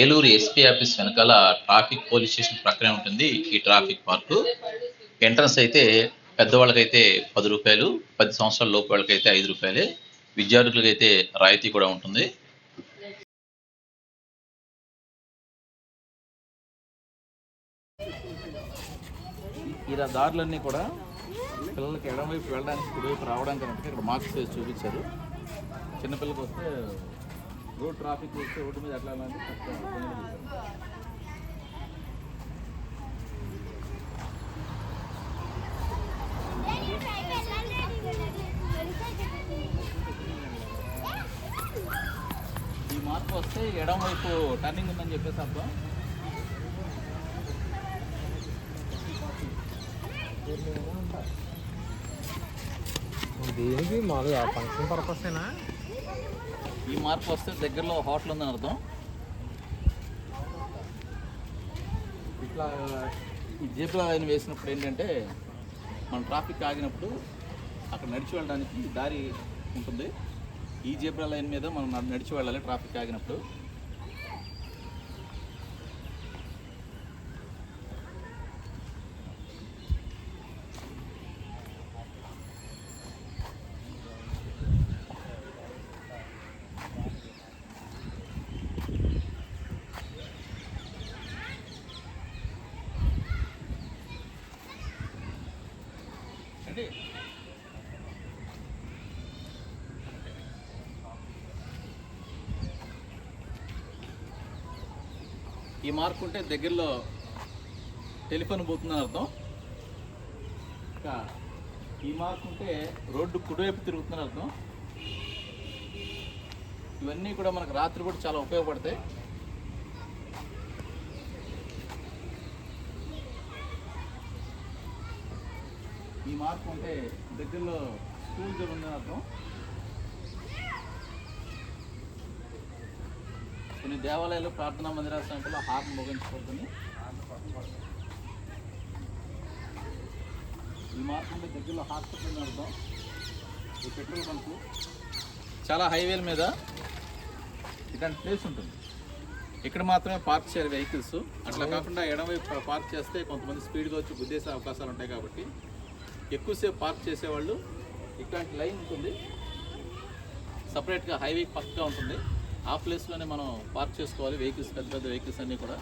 Eluru SP office వెనకాల traffic police station ప్రక్కనే ఉంటుంది. ఈ ట్రాఫిక్ పార్కు. ఎంట్రన్స్ అయితే పెద్దవాళ్ళకైతే పది రూపాయలు పది సంవత్సరాల లోపు వాళ్ళకైతే ఐదు రూపాయలే. విద్యార్థులకైతే రాయితీ కూడా ఉంటుంది. ఇలా దారులన్నీ కూడా పిల్లలకి ఎడమవైపు వెళ్ళడానికి కుడివైపు రావడానికి ఇక్కడ మార్క్స్ చూపించారు. చిన్నపిల్లకి వస్తే రోడ్ ట్రాఫిక్ వస్తే రోడ్డు మీద ఎట్లా వెళ్ళాలని ఈ మార్పు వస్తే ఎడం వైపు టర్నింగ్ ఉందని చెప్పేసి అబ్బా దేనికి మామూలుగా ఫంక్షన్ పర్పసేనా ఈ మార్పు వస్తే దగ్గరలో హోటల్ ఉందని అర్థం. ఇట్లా ఈ జీబ్రా లైన్ వేసినప్పుడు ఏంటంటే మన ట్రాఫిక్ ఆగినప్పుడు అక్కడ నడిచి వెళ్ళడానికి దారి ఉంటుంది. ఈ జీబ్రా లైన్ మీద మనం నడిచి వెళ్ళాలి ట్రాఫిక్ ఆగినప్పుడు. ఈ మార్క్ ఉంటే దగ్గరలో టెలిఫోన్ పోతుందని అర్థం. ఇంకా ఈ మార్క్ ఉంటే రోడ్డు కుడివైపు తిరుగుతుందని అర్థం. ఇవన్నీ కూడా మనకు రాత్రి కూడా చాలా ఉపయోగపడతాయి. ఈ మార్క్ ఉంటే దగ్గరలో స్కూల్ జోన్ అర్థం. కొన్ని దేవాలయాలు ప్రార్థనా మందిరాల సంఖ్యలో హార్న్ ముగించబడుతుంది ఈ మార్క్ అంటే దగ్గరలో హాస్పిటల్ అర్థం. ఈ పెట్రోల్ బంకు చాలా హైవేల మీద ఇలాంటి ప్లేస్ ఉంటుంది. ఇక్కడ మాత్రమే పార్క్ చేయాలి వెహికల్స్. అట్లా కాకుండా ఎడమవైపు పార్క్ చేస్తే కొంతమంది స్పీడ్గా వచ్చి గుద్దేసే అవకాశాలు ఉంటాయి కాబట్టి ఎక్కువసేపు పార్క్ చేసేవాళ్ళు. ఇట్లాంటి లైన్ ఉంటుంది. సపరేట్గా హైవే పక్కగా ఉంటుంది. ఆ ప్లేస్లోనే మనం పార్క్ చేసుకోవాలి. వెహికల్స్ పెద్ద పెద్ద వెహికల్స్ అన్నీ కూడా.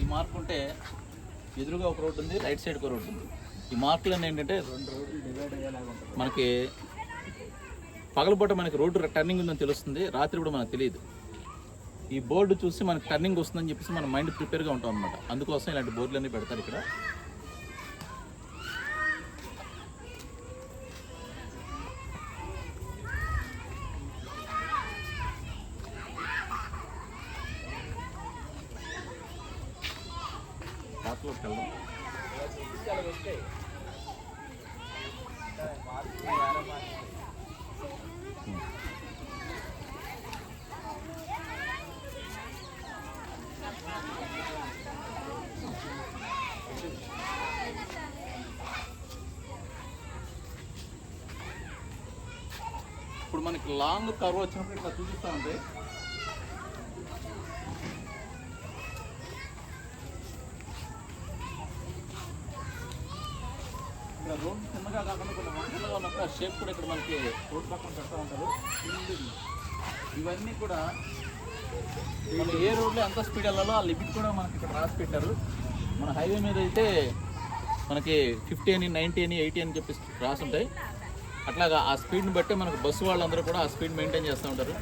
ఈ మార్పు ఉంటే ఎదురుగా ఒక రోడ్డు ఉంది రైట్ సైడ్ ఒక రోడ్డు ఉంది. ఈ మార్కులన్నీ ఏంటంటే మనకి పగలపూట మనకి రోడ్డు టర్నింగ్ ఉందని తెలుస్తుంది. రాత్రి కూడా మనకు తెలియదు. ఈ బోర్డు చూసి మనకి టర్నింగ్ వస్తుందని చెప్పేసి మన మైండ్ ప్రిపేర్గా ఉంటాం అనమాట అందుకోసం ఇలాంటి బోర్డులన్నీ పెడతారు ఇక్కడ. ఇప్పుడు లాంగ్ కర్వ్ వచ్చినప్పుడు ఇట్లా చూపిస్తా ఉంటే. ఇక్కడ రోడ్ చిన్నగా కాకుండా కొంచెం మంచిగా ఉన్నప్పుడు ఆ షేప్ కూడా ఇక్కడ మనకి రోడ్ పక్కన పెడతా ఉంటారు. ఇవన్నీ కూడా మనం ఏ రోడ్లో ఎంత స్పీడ్ వెళ్ళాలో ఆ లిమిట్ కూడా మనకి ఇక్కడ రాసి పెట్టారు. మన హైవే మీద అయితే మనకి ఫిఫ్టీ అని నైంటీ అని ఎయిటీ అని చెప్పి రాసి ఉంటాయి. అట్లాగా ఆ స్పీడ్ని బట్టి మనకు బస్సు వాళ్ళందరూ కూడా ఆ స్పీడ్ మెయింటైన్ చేస్తూ ఉంటారు.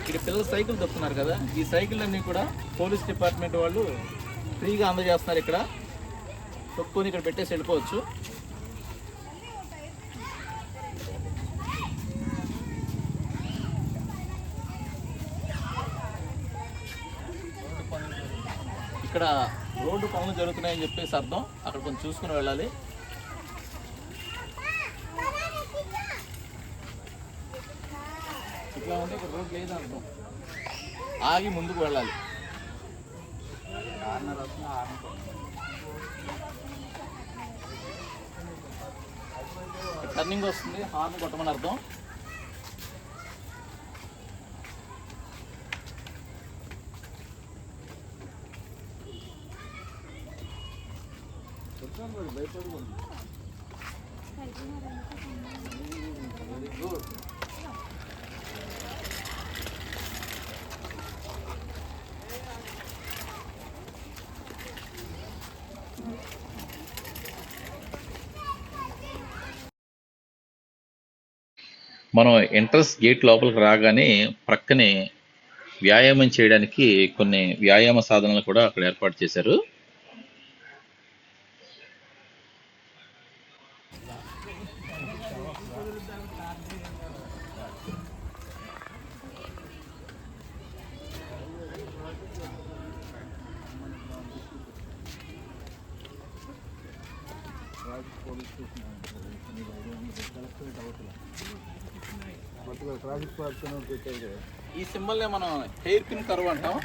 ఇక్కడ పిల్లలు సైకిల్ తప్పుతున్నారు కదా ఈ సైకిళ్ళన్నీ కూడా పోలీస్ డిపార్ట్మెంట్ వాళ్ళు ఫ్రీగా అందజేస్తున్నారు ఇక్కడ. తొక్కుని ఇక్కడ పెట్టేసి వెళ్ళిపోవచ్చు. ఇక్కడ రోడ్డు పనులు జరుగుతున్నాయని చెప్పేసి అర్థం. అక్కడ కొంచెం చూసుకుని వెళ్ళాలి. ఇట్లా ఉంటే ఇక్కడ రోడ్ లేదు అర్థం ఆగి ముందుకు వెళ్ళాలి. టర్నింగ్ వస్తుంది హార్న్ కొట్టమని అర్థం. వెరీ మనం ఎంట్రన్స్ గేట్ లోపలికి రాగానే ప్రక్కనే వ్యాయామం చేయడానికి కొన్ని వ్యాయామ సాధనలు కూడా అక్కడ ఏర్పాటు చేశారు. ఈ సింబల్నే మనం హెయిర్ పిన్ కరువు అంటాం.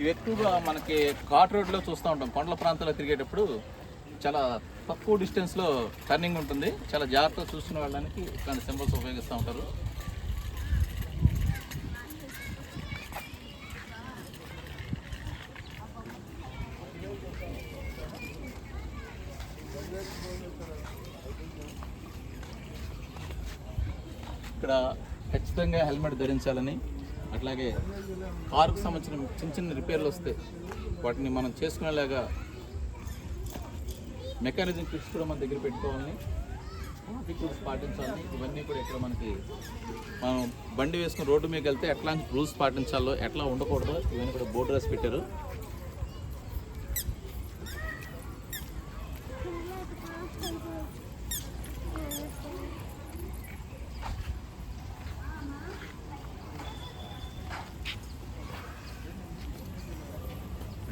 ఇవి ఎక్కువగా మనకి ఘాట్ రోడ్లో చూస్తూ ఉంటాం. కొండల ప్రాంతాల్లో తిరిగేటప్పుడు చాలా తక్కువ డిస్టెన్స్లో టర్నింగ్ ఉంటుంది. చాలా జాగ్రత్తగా చూసుకునే వాళ్ళకి ఇట్లాంటి సింబల్స్ ఉపయోగిస్తూ ఉంటారు ఇక్కడ ఖచ్చితంగా హెల్మెట్ ధరించాలని అట్లాగే కారుకు సంబంధించిన చిన్న చిన్న రిపేర్లు వస్తే వాటిని మనం చేసుకునేలాగా మెకానిజం కిట్స్ కూడా మన దగ్గర పెట్టుకోవాలని ట్రాఫిక్ రూల్స్ పాటించాలని ఇవన్నీ కూడా ఇక్కడ మనకి మనం బండి వేసుకుని రోడ్డు మీద వెళ్తే ఎట్లాంటి రూల్స్ పాటించాలో ఎట్లా ఉండకూడదో ఇవన్నీ కూడా బోర్డు రాసి పెట్టారు.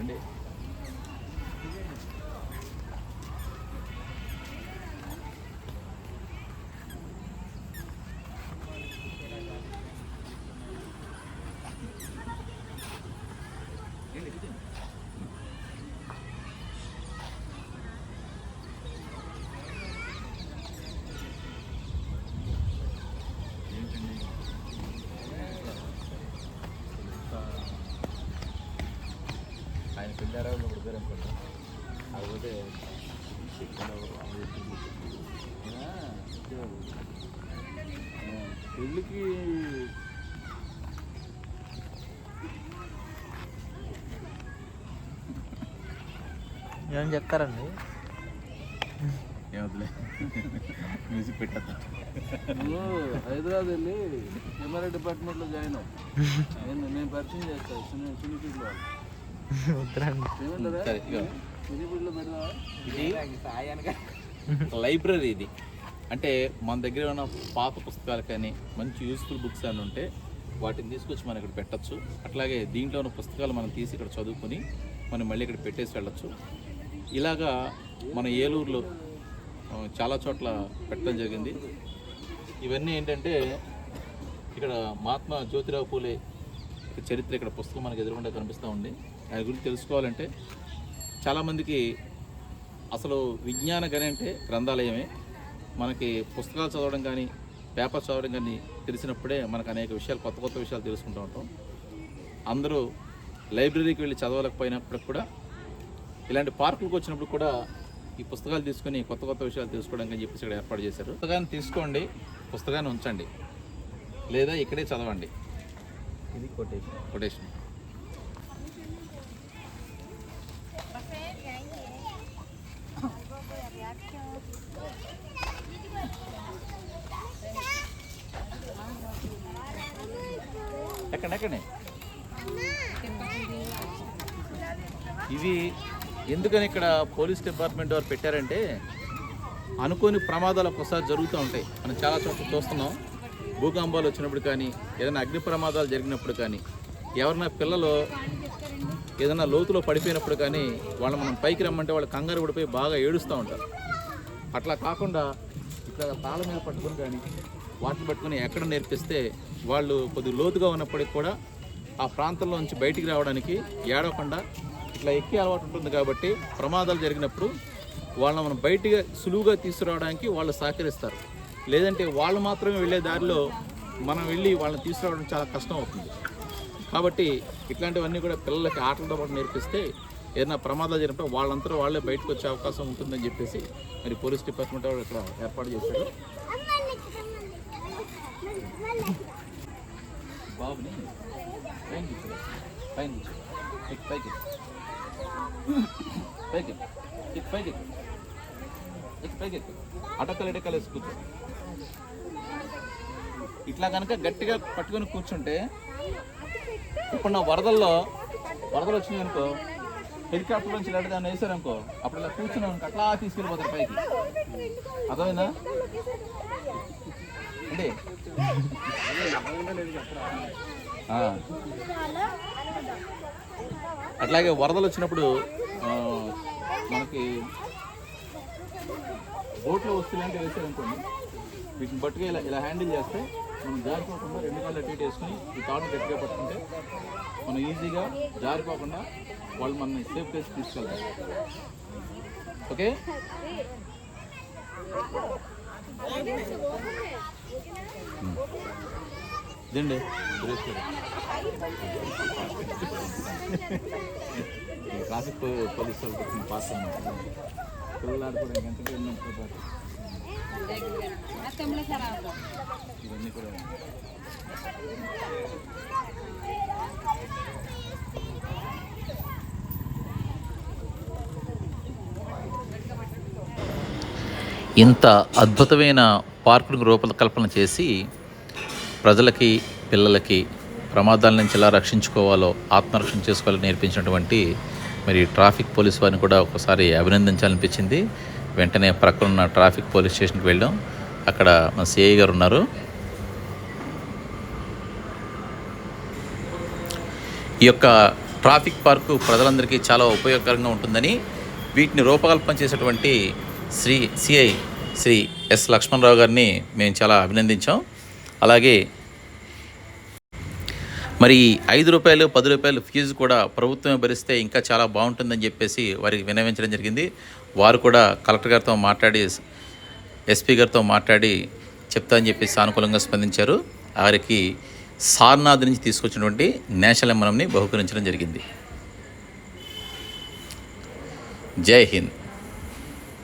రండి అనుకోండి కాకపోతే పెళ్ళికి ఏం చెప్తారండి? ఏమవుతులే మ్యూజిక్ పెట్టద్దా. నువ్వు హైదరాబాద్ వెళ్ళి కెమెరా డిపార్ట్మెంట్లో జాయిన్ అవ్వు. నేను నేను పరిచయం చేస్తాను సినీ సినీ ఫీల్డ్లో లైబ్రరీ ఇది. అంటే మన దగ్గర ఉన్న పాత పుస్తకాలు కానీ మంచి యూస్ఫుల్ బుక్స్ అని ఉంటే వాటిని తీసుకొచ్చి మనం ఇక్కడ పెట్టచ్చు. అట్లాగే దీంట్లో ఉన్న పుస్తకాలు మనం తీసి ఇక్కడ చదువుకొని మనం మళ్ళీ ఇక్కడ పెట్టేసి వెళ్ళచ్చు. ఇలాగా మన ఏలూరులో చాలా చోట్ల పెట్టడం జరిగింది. ఇవన్నీ ఏంటంటే ఇక్కడ మహాత్మా జ్యోతిరావు పూలే చరిత్ర ఇక్కడ పుస్తకం మనకు ఎదురుగుండా కనిపిస్తూ ఉంది. ఆయన గురించి తెలుసుకోవాలంటే చాలామందికి అసలు విజ్ఞాన గని అంటే గ్రంథాలయమే. మనకి పుస్తకాలు చదవడం కానీ పేపర్ చదవడం కానీ తెలిసినప్పుడే మనకు అనేక విషయాలు కొత్త కొత్త విషయాలు తెలుసుకుంటూ ఉంటాం. అందరూ లైబ్రరీకి వెళ్ళి చదవలేకపోయినప్పటికి కూడా ఇలాంటి పార్కులకు వచ్చినప్పుడు కూడా ఈ పుస్తకాలు తీసుకొని కొత్త కొత్త విషయాలు తెలుసుకోవడానికి అని చెప్పేసి ఇక్కడ ఏర్పాటు చేశారు. పుస్తకాన్ని తీసుకోండి పుస్తకాన్ని ఉంచండి. లేదా ఇక్కడే చదవండి. ఇది కొటేషన్ కొటేషన్ ఎక్కడెక్కడే ఇవి ఎందుకని ఇక్కడ పోలీస్ డిపార్ట్మెంట్ వారు పెట్టారంటే అనుకోని ప్రమాదాలు ఒక్కసారి జరుగుతూ ఉంటాయి. మనం చాలా చోట్ల చూస్తున్నాం. భూకంపాలు వచ్చినప్పుడు కానీ ఏదైనా అగ్ని ప్రమాదాలు జరిగినప్పుడు కానీ ఎవరైనా పిల్లలు ఏదైనా లోతులో పడిపోయినప్పుడు కానీ వాళ్ళు మనం పైకి రమ్మంటే వాళ్ళు కంగారు పడిపోయి బాగా ఏడుస్తూ ఉంటారు. అట్లా కాకుండా ఇక్కడ తాళం మీద పట్టుకుని కానీ వాటిని పట్టుకుని ఎక్కడ నేర్పిస్తే వాళ్ళు కొద్ది లోతుగా ఉన్నప్పటికి కూడా ఆ ప్రాంతంలో నుంచి బయటికి రావడానికి ఏడవకుండా ఇట్లా ఎక్కి అలవాటు ఉంటుంది కాబట్టి ప్రమాదాలు జరిగినప్పుడు వాళ్ళని మనం బయటిగా సులువుగా తీసుకురావడానికి వాళ్ళు సహకరిస్తారు. లేదంటే వాళ్ళు మాత్రమే వెళ్ళే దారిలో మనం వెళ్ళి వాళ్ళని తీసుకురావడం చాలా కష్టం అవుతుంది. కాబట్టి ఇట్లాంటివన్నీ కూడా పిల్లలకి ఆటలతో పాటు నేర్పిస్తే ఏదైనా ప్రమాదాలు జరిగినప్పుడు వాళ్ళంతా వాళ్ళే బయటకు వచ్చే అవకాశం ఉంటుందని చెప్పేసి మరి పోలీస్ డిపార్ట్మెంట్ వాళ్ళు ఇక్కడ ఏర్పాటు చేశారు. బాబుని పైన పైన పైకి పైకి పైకి పైకి అటకలు ఇటకలు కూర్చో. ఇట్లా కనుక గట్టిగా పట్టుకొని కూర్చుంటే ఇప్పుడు నా వరదల్లో వరదలు వచ్చినాయి అనుకో హెలికాప్టర్ నుంచి ఇలాంటి దాన్ని వేసారనుకో అప్పుడు ఇలా కూర్చున్నాం అట్లా తీసుకెళ్ళిపోతారు పైకి. అర్థమైందా? అండి అట్లాగే వరదలు వచ్చినప్పుడు మనకి బోట్లో వస్తువులు వేసారనుకోండి వీటిని బట్టుగా ఇలా ఇలా హ్యాండిల్ చేస్తే మనం జారిపోకుండా రెండు కాళ్ళు అటు వేసుకుని ఈ తాడు గట్టిగా పట్టుకుంటే మనం ఈజీగా జారిపోకుండా వాళ్ళు మనని సేఫ్ ప్లేస్ తీసుకెళ్తారు. ఓకే? దండి సురేష్ గారు ఈ ట్రాఫిక్ పోలీస్ వాళ్ళు పాస్ అన్నమాట పిల్లలు ఆడుకోవడానికి ఎంటర్టైన్మెంట్ పాటు ఇవన్నీ కూడా ఇంత అద్భుతమైన పార్కును రూపకల్పన చేసి ప్రజలకి పిల్లలకి ప్రమాదాల నుంచి ఎలా రక్షించుకోవాలో ఆత్మరక్షణ చేసుకోవాలో నేర్పించినటువంటి మరి ట్రాఫిక్ పోలీస్ వారిని కూడా ఒకసారి అభినందించాలనిపించింది. వెంటనే ప్రక్కనున్న ట్రాఫిక్ పోలీస్ స్టేషన్కి వెళ్ళాం. అక్కడ మన సిఐ గారు ఉన్నారు. ఈ యొక్క ట్రాఫిక్ పార్కు ప్రజలందరికీ చాలా ఉపయోగకరంగా ఉంటుందని వీటిని రూపకల్పన చేసేటువంటి శ్రీ సిఐ శ్రీ ఎస్ లక్ష్మణరావు గారిని మేము చాలా అభినందించాం. అలాగే మరి ఐదు రూపాయలు పది రూపాయలు ఫీజు కూడా ప్రభుత్వమే భరిస్తే ఇంకా చాలా బాగుంటుందని చెప్పేసి వారికి వినవించడం జరిగింది. వారు కూడా కలెక్టర్ గారితో మాట్లాడి ఎస్పీ గారితో మాట్లాడి చెప్తా అని చెప్పి సానుకూలంగా స్పందించారు. వారికి సార్నాథ్ నుంచి తీసుకొచ్చినటువంటి నేషనల్ ఎమ్మనంని బహుకరించడం జరిగింది. జై హింద్.